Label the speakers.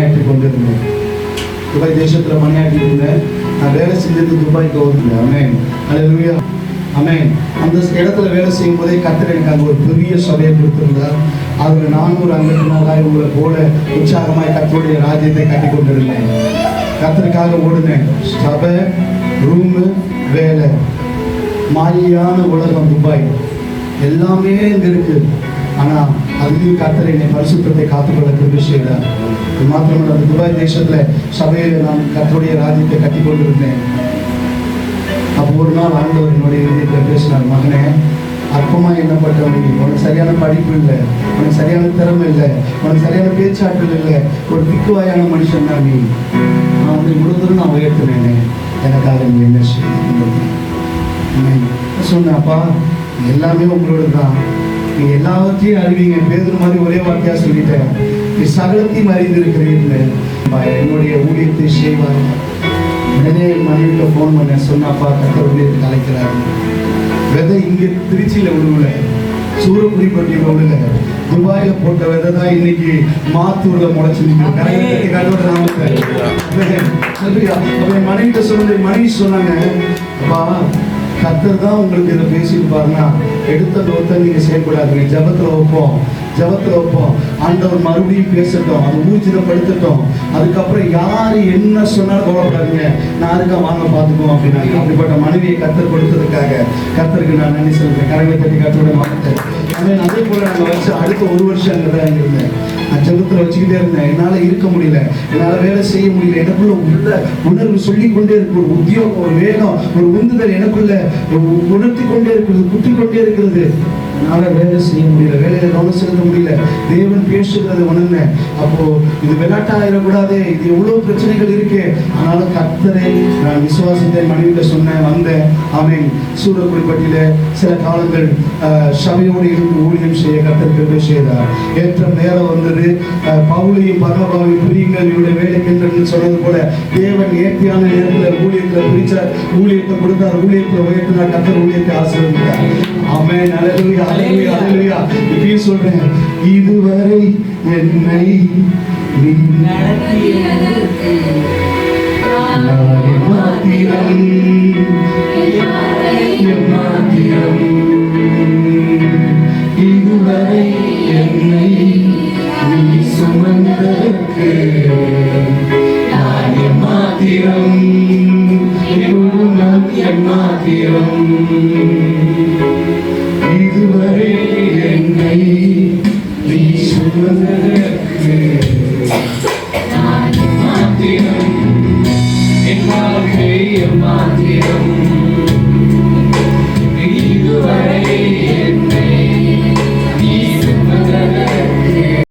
Speaker 1: பணியாற்றி கொண்டிருந்தேன் துபாய் தேசத்தில் பணியாற்றி இருந்தேன் நான் வேலை செஞ்சது துபாய்க்கு வந்தேன் அமேன் அமேன் அந்த இடத்துல வேலை செய்யும் போதே கத்தர் எனக்கு அங்கே ஒரு பெரிய சபையை கொடுத்திருந்தார். அதில் நானூறு அங்கத்தினராய் உங்களை போல உற்சாகமாய் கத்தருடைய ராஜ்யத்தை கட்டி கொண்டிருந்தேன். கத்தருக்காக ஓடுனேன். சபை ரூமு வேலை. மாயான உலகம் துபாய். எல்லாமே இங்க இருக்கு. ஆனா அதுலயும் கத்தர் என்னை பரிசுத்தத்தை காத்துக்கொள்ள கிருபை செய்தார். இது மாத்திரமல்ல அந்த துபாய் தேசத்துல சபையில் நான் கத்தோடைய ராஜ்யத்தை கட்டி கொண்டிருந்தேன். அப்போ ஒரு நாள் ஆண்டவர் என்னுடைய இதயத்தில் பேசினார் மகனே அற்பமா என்ன நீ. உனக்கு சரியான படிப்பு இல்லை உனக்கு சரியான திறமை இல்லை உனக்கு சரியான பேச்சாற்றல் இல்லை. ஒரு திக்குவாயான மனுஷன் தான் நீ. நான் வந்து இவ்வளவு தூரம் நான் உயர்த்தினேனே. எனக்காக நீ என்ன செய்ய அப்பா எல்லாமே உங்களோட தான் நீ எல்லாவற்றையும் அறிவீங்க. பேதர் மாதிரி ஒரே வார்த்தையா சொல்லிட்டேன். நீ சகலத்தையும் அறிந்திருக்கிறீர்கள் என்னுடைய ஊழியத்தை செய்வார் உடனே மனைவிட்ட ஃபோன் பண்ணேன். சொன்னாப்பா கத்தர் ஊழியத்துக்கு அழைக்கிறாரு. விதை இங்கே திருச்சியில் விழுவல சூரக்குடிப்பட்டியில் விழுல துபாயில போட்ட விதை தான் இன்னைக்கு மாத்தூர்ல முளைச்சு என் மனைவிட்ட சொன்னது மனைவி சொன்னாங்க அப்பா கத்தர் தான் உங்களுக்கு இதை பேசியிருப்பாருன்னா எடுத்த லோத்தை நீங்க செய்யக்கூடாதுங்க. ஜபத்துல வைப்போம். ஜபத்துல வைப்போம். ஆண்டவர் மறுபடியும் பேசட்டும். அது ஊர்ஜிதப்படுத்தட்டும். அதுக்கப்புறம் யாரு என்ன சொன்னாலும் கவலைப்படாதீங்க. நான் இருக்கா வாங்க பார்த்துக்குவோம் அப்படின்னா அப்படிப்பட்ட மனைவியை கத்தர் கொடுத்ததுக்காக கத்தருக்கு நான் நன்றி சொல்றேன். கரங்களை தட்டி கத்தோட மாட்டேன் அதே போல நாங்கள் வச்சு அடுத்த ஒரு வருஷம் அங்கே தான் இருந்தேன். நான் ஜபத்தில் வச்சுக்கிட்டே இருந்தேன். என்னால் இருக்க முடியல. என்னால் வேலை செய்ய முடியல. எனக்குள்ள உள்ள உணர்வு சொல்லிக்கொண்டே இருக்கு. ஒரு உத்தியோகம் ஒரு வேகம் ஒரு உந்துதல் எனக்குள்ள உணர்த்தி கொண்டே இருக்கிறது குத்தி கொண்டே இருக்கிறது என்னால் வேலை செய்ய முடியல வேலையில கவனம் செலுத்த முடியல. தேவன் பேசுகிறது ஒன்று அப்போ இது விளையாட்டாயிடக்கூடாது இது எவ்வளோ பிரச்சனைகள் இருக்கு. ஆனாலும் கர்த்தரை நான் விசுவாசத்தை மனைவிட்ட சொன்னேன் வந்தேன். அவன் சூரக்குடிப்பட்டியில் சில காலங்கள் ஆஹ், சபையோடு இருந்து ஊழியம் செய்ய கத்தருக்கு செய்தார். ஏற்ற நேரம் வந்தது. ஆஹ், பவுலையும் பரமபாவையும் பிரியுங்கள். இவருடைய வேலைக்கென்று சொன்னது போல தேவன் இயற்கையான நேரத்தில் ஊழியத்தில் பிரிச்சார். ஊழியத்தை கொடுத்தார். ஊழியத்தை உயர்த்தினார். கத்தர் ஊழியத்தை ஆசிரியர் ஆமென். அல்லேலூயா அல்லேலூயா அல்லேலூயா இப்பயும் சொல்றேன். இதுவரை என்னை நீ நானே மாத்திரம் எம்மாத்திரம் இதுவரை என்னை நீ சுமந்ததற்கு நான் எம்மாத்திரம் நான் எம்மாத்திரம் இதுவரை என்னை நீ சுமந்ததற்கு நான் எம்மாத்திரம் என் வாழ்க்கை எம்மாத்திரம்